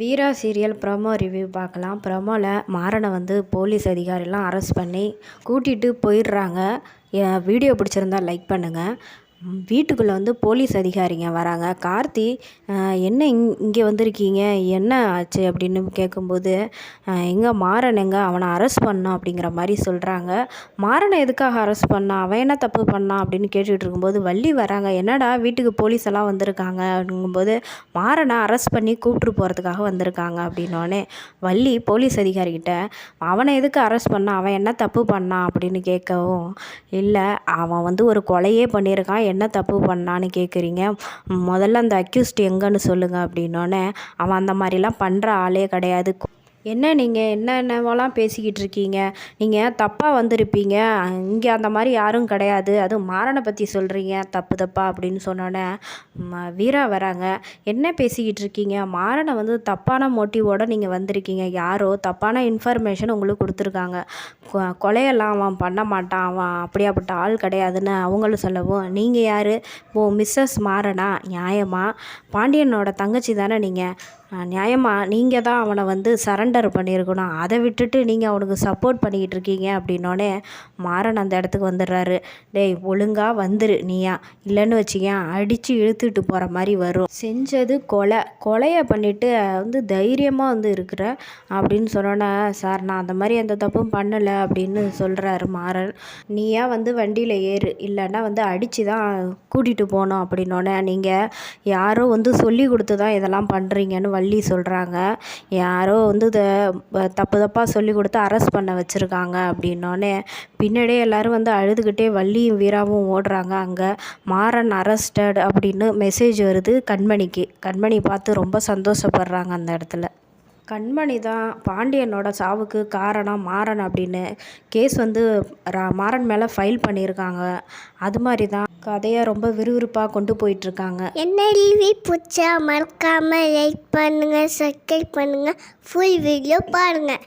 வீரா serial promo review பார்க்கலாம். ப்ரமோவில் மாறனை வந்து police அதிகாரிலாம் arrest பண்ணி கூட்டிகிட்டு போயிடுறாங்க. என் வீடியோ பிடிச்சிருந்தா லைக் பண்ணுங்கள் வீட்டுக்குள்ளே வந்து போலீஸ் அதிகாரிங்க வராங்க. கார்த்தி என்ன இங் இங்கே வந்திருக்கீங்க? என்ன ஆச்சு? அப்படின்னு கேட்கும்போது எங்கே மாறன் எங்கே? அவனை அரெஸ்ட் பண்ணோம் அப்படிங்கிற மாதிரி சொல்கிறாங்க மாறனை எதுக்காக அரெஸ்ட் பண்ணான் அவன் என்ன தப்பு பண்ணான் அப்படின்னு கேட்டுக்கிட்டு இருக்கும்போது வள்ளி வராங்க. என்னடா வீட்டுக்கு போலீஸ் எல்லாம் வந்திருக்காங்க? அப்படிங்கும்போது மாறனை அரெஸ்ட் பண்ணி கூப்பிட்டு போகிறதுக்காக வந்திருக்காங்க அப்படின்னோடனே வள்ளி போலீஸ் அதிகாரிக்கிட்ட அவனை எதுக்கு அரெஸ்ட் பண்ணான் அவன் என்ன தப்பு பண்ணான் அப்படின்னு கேட்கவும் இல்லை அவன் வந்து ஒரு கொலையே பண்ணியிருக்கான். என்ன தப்பு பண்ணான்னு கேட்குறீங்க முதல்ல அந்த அக்யூஸ்ட் எங்கன்னு சொல்லுங்கள் அப்படின்னோடனே அவன் அந்த மாதிரிலாம் பண்ணுற ஆளே கிடையாது. என்ன நீங்கள் என்னென்னவெல்லாம் பேசிக்கிட்டு இருக்கீங்க நீங்கள் தப்பாக வந்திருப்பீங்க? இங்கே அந்த மாதிரி யாரும் கிடையாது. அதுவும் மாறனை பற்றி சொல்கிறீங்க தப்பு தப்பா அப்படின்னு சொன்னோன்னே ம- வீரா வராங்க. என்ன பேசிக்கிட்டு இருக்கீங்க மாறனை வந்து தப்பான மோட்டிவோட நீங்கள் வந்திருக்கீங்க. யாரோ தப்பான இன்ஃபர்மேஷன் உங்களுக்கு கொடுத்துருக்காங்க. கொ- கொலையெல்லாம் அவன் பண்ண மாட்டான். அவன் அப்படியாப்பட்ட ஆள் கிடையாதுன்னு அவங்களும் சொல்லவும் நீங்கள் யார்? ஓ மிஸ்ஸஸ் மாறனா? நியாயமா? பாண்டியனோட தங்கச்சி தானே நீங்கள் நியாயமாக நீங்கள் தான் அவனை வந்து சரண்டர் பண்ணியிருக்கணும். அதை விட்டுட்டு நீங்கள் அவனுக்கு சப்போர்ட் பண்ணிக்கிட்டு இருக்கீங்க அப்படின்னோடனே மாறன் அந்த இடத்துக்கு வந்துடுறாரு. டேய் ஒழுங்கா வந்துரு நீயா. இல்லைன்னு வச்சுக்கேன் அடித்து இழுத்துட்டு போகிற மாதிரி வரும். செஞ்சது கொலை. கொலையை பண்ணிவிட்டு வந்து தைரியமாக வந்து இருக்கிற அப்படின்னு சொன்னோன்னே சார் நான் அந்த மாதிரி எந்த தப்பும் பண்ணலை அப்படின்னு சொல்கிறாரு மாறன். நீயா வந்து வண்டியில் ஏறு. இல்லைன்னா வந்து அடித்து தான் கூட்டிகிட்டு போகணும் அப்படின்னோடனே நீங்கள் யாரோ வந்து சொல்லி கொடுத்து தான் இதெல்லாம் பண்ணுறீங்கன்னு வள்ளி சொல்கிறாங்க யாரோ வந்து இதை தப்பு தப்பாக சொல்லி கொடுத்து அரெஸ்ட் பண்ண வச்சுருக்காங்க அப்படின்னோடனே பின்னாடியே எல்லோரும் வந்து அழுதுகிட்டே வள்ளியும் வீராவும் ஓடுறாங்க. அங்கே மாறன் அரெஸ்டட் அப்படின்னு மெசேஜ் வருது கண்மணிக்கு. கண்மணி பார்த்து ரொம்ப சந்தோஷப்படுறாங்க அந்த இடத்துல. கண்மணி தான் பாண்டியனோட சாவுக்கு காரணம் மாறன் அப்படின்னு. கேஸ் வந்து ரா- மாறன் மேலே ஃபைல் பண்ணியிருக்காங்க. அது மாதிரி தான் கதையை ரொம்ப விறுவிறுப்பாக கொண்டு போயிட்டுருக்காங்க. என்ன டிவி பிடிச்சா மறக்காம லைக் பண்ணுங்க சப்ஸ்கிரைப் பண்ணுங்க ஃபுல் வீடியோ பாருங்கள்